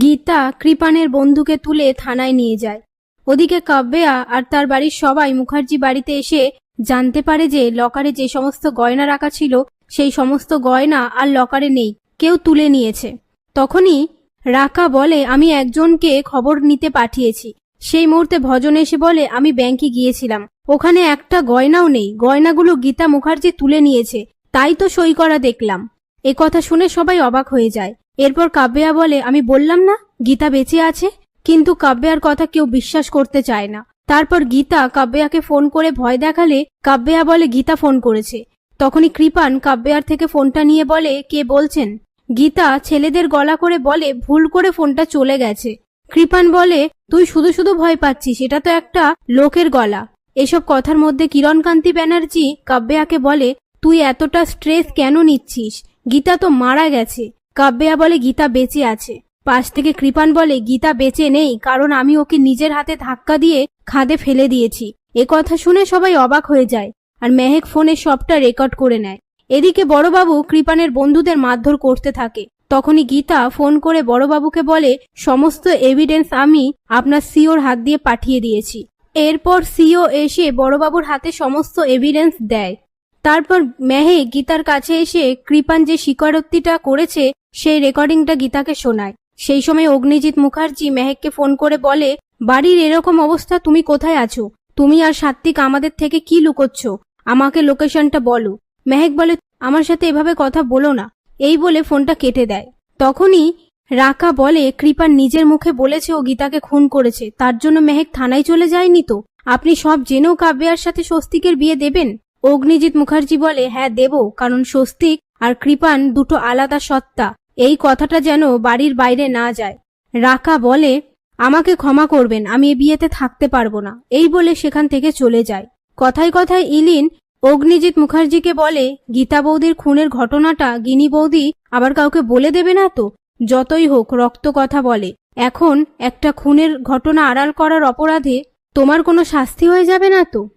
গীতা কৃপানের বন্ধুকে তুলে থানায় নিয়ে যায়। ওদিকে কাব্যা আর তার বাড়ির সবাই মুখার্জি বাড়িতে এসে জানতে পারে যে লকারে যে সমস্ত গয়না রাখা ছিল, সেই সমস্ত গয়না আর লকারে নেই, কেউ তুলে নিয়েছে। তখনই রাকা বলে, আমি একজনকে খবর নিতে পাঠিয়েছি। সেই মুহূর্তে ভজন এসে বলে, আমি ব্যাংকে গিয়েছিলাম। ওখানে একটা গয়নাও নেই। গয়নাগুলো গীতা মুখার্জি তুলে নিয়েছে। তাই তো সই করা দেখলাম। এ কথা শুনে সবাই অবাক হয়ে যায়। এরপর কাব্যা বলে, আমি বললাম না, গীতা বেঁচে আছে, কিন্তু কাব্যার কথা কেউ বিশ্বাস করতে চায় না। তারপর গীতা কাব্যাকে ফোন করে ভয় দেখালে কাব্যা বলে, গীতা ফোন করেছে। তখনই কৃপান কাব্যার থেকে ফোনটা নিয়ে বলে, কে বলছেন? গীতা ছেলেদের গলা করে বলে, ভুল করে ফোনটা চলে গেছে। কৃপান বলে, তুই শুধু শুধু ভয় পাচ্ছিস, এটা তো একটা লোকের গলা। এসব কথার মধ্যে কিরণকান্তি ব্যানার্জি কাব্যাকে বলে, তুই এতটা স্ট্রেস কেন নিচ্ছিস? গীতা তো মারা গেছে। কাব্যা বলে গীতা বেঁচে আছে। পাশ থেকে কৃপান বলে, গীতা বেঁচে নেই, কারণ আমি ওকে নিজের হাতে ধাক্কা দিয়ে খাদে ফেলে দিয়েছি। এ কথা শুনে সবাই অবাক হয়ে যায় আর মেহেক ফোনে সবটা রেকর্ড করে নেয়। এদিকে বড়বাবু কৃপানের বন্ধুদের মারধর করতে থাকে। তখনই গীতা ফোন করে বড়বাবুকে বলে, সমস্ত এভিডেন্স আমি আপনার সিওর হাত দিয়ে পাঠিয়ে দিয়েছি। এরপর সিও এসে বড়বাবুর হাতে সমস্ত এভিডেন্স দেয়। তারপর মেহে গীতার কাছে এসে কৃপান যে স্বীকারোক্তিটা করেছে সেই রেকর্ডিংটা গীতাকে শোনায়। সেই সময় অগ্নিজিৎ মুখার্জি মেহেককে ফোন করে বলে, বাড়ির এরকম অবস্থা তুমি কোথায় আছো? তুমি আর সাত্বিক আমাদের থেকে কি লুকোচ্ছ? আমাকে লোকেশনটা বলো। মেহেক বলে, আমার সাথে এভাবে কথা বলো না। এই বলে ফোনটা কেটে দেয়। তখনই রাকা বলে কৃপান নিজের মুখে বলেছে ও গীতাকে খুন করেছে। তার জন্য মেহেক থানায় চলে যায়নি তো? আপনি সব জেনেও কাব্যার সাথে স্বস্তিকের বিয়ে দেবেন? অগ্নিজিৎ মুখার্জি বলে হ্যাঁ দেব। কারণ স্বস্তিক আর কৃপান দুটো আলাদা সত্তা। এই কথাটা যেন বাড়ির বাইরে না যায়। রাকা বলে, আমাকে ক্ষমা করবেন, আমি এ বিয়েতে থাকতে পারব না। এই বলে সেখান থেকে চলে যায়। কথায় কথায় ইলিন অগ্নিজিৎ মুখার্জিকে বলে, গীতা বৌদির খুনের ঘটনাটা গিনি বৌদি আবার কাউকে বলে দেবে না তো? যতই হোক, রক্ত কথা বলে, এখন একটা খুনের ঘটনা আড়াল করার অপরাধে তোমার কোনো শাস্তি হয়ে যাবে না তো?